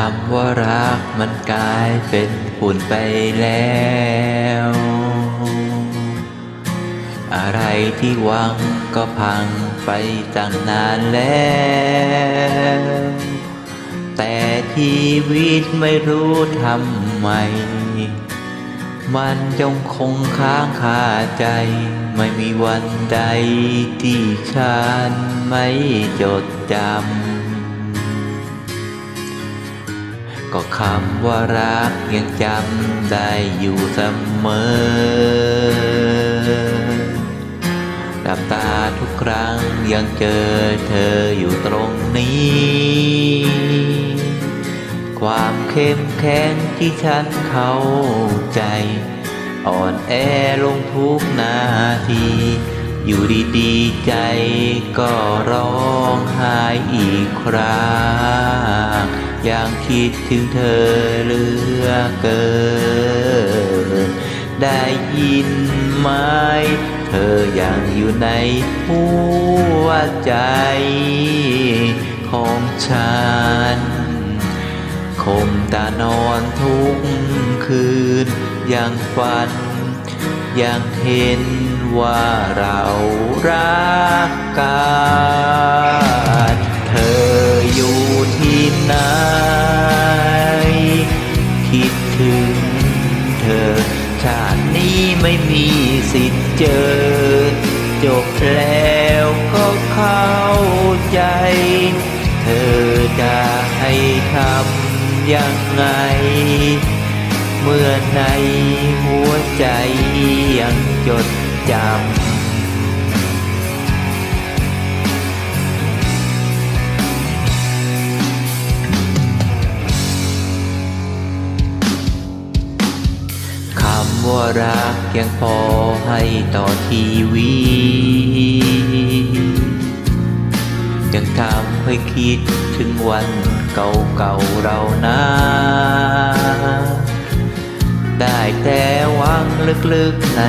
คำว่ารักมันกลายเป็นฝุ่นไปแล้ว อะไรที่หวังก็พังไปตั้งนานแล้ว แต่ชีวิตไม่รู้ทำไม มันจงคงค้างคาใจ ไม่มีวันใดที่ฉันไม่จดจำ ก็คำว่ารักยังจำได้อยู่เสมอหลับตาทุกครั้งยังเจอเธออยู่ตรงนี้ ความเข้มแข็งที่ฉันเข้าใจ อ่อนแอลงทุกนาที อยู่ดีๆใจก็ร้องไห้อีกครั้ง ยังคิดถึงเธอเหลือเกิน ได้ยินไหม เธอยังอยู่ในหัวใจของฉัน คมตานอนทุกคืน ยังฝัน ยังเห็นว่าเรารักกัน ม่มีสิทธิ์เจอ จบแล้วก็เข้าใจ เธอจะให้ทำยังไง เมื่อในหัวใจยังจดจำ ว่ารักยังพอให้ต่อทีวี ยังทำให้คิดถึงวันเก่าๆเรานะ ได้แต่หวังลึกๆใน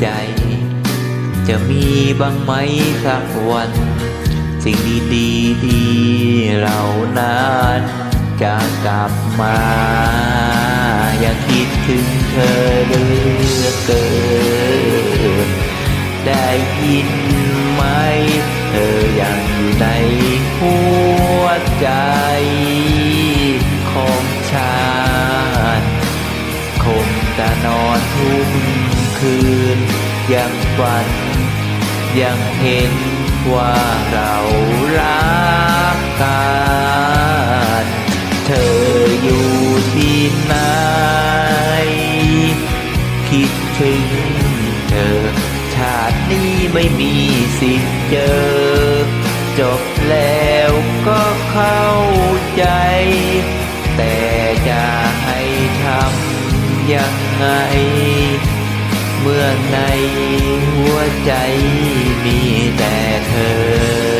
ใจ จะมีบ้างไหมสักวัน สิ่งดีๆที่เรานั้นจะกลับมา อย่าคิดถึง อเหลือเกิน ได้ยินไหม เธอยังอยู่ในหัวใจของฉันคงจะนอนทุกคืน ยังฝัน ยังเห็นว่าเรารักกัน ไม่มีสิทธิ์เจอ จบแล้วก็เข้าใจ แต่จะให้ทำยังไง เมื่อในหัวใจมีแต่เธอ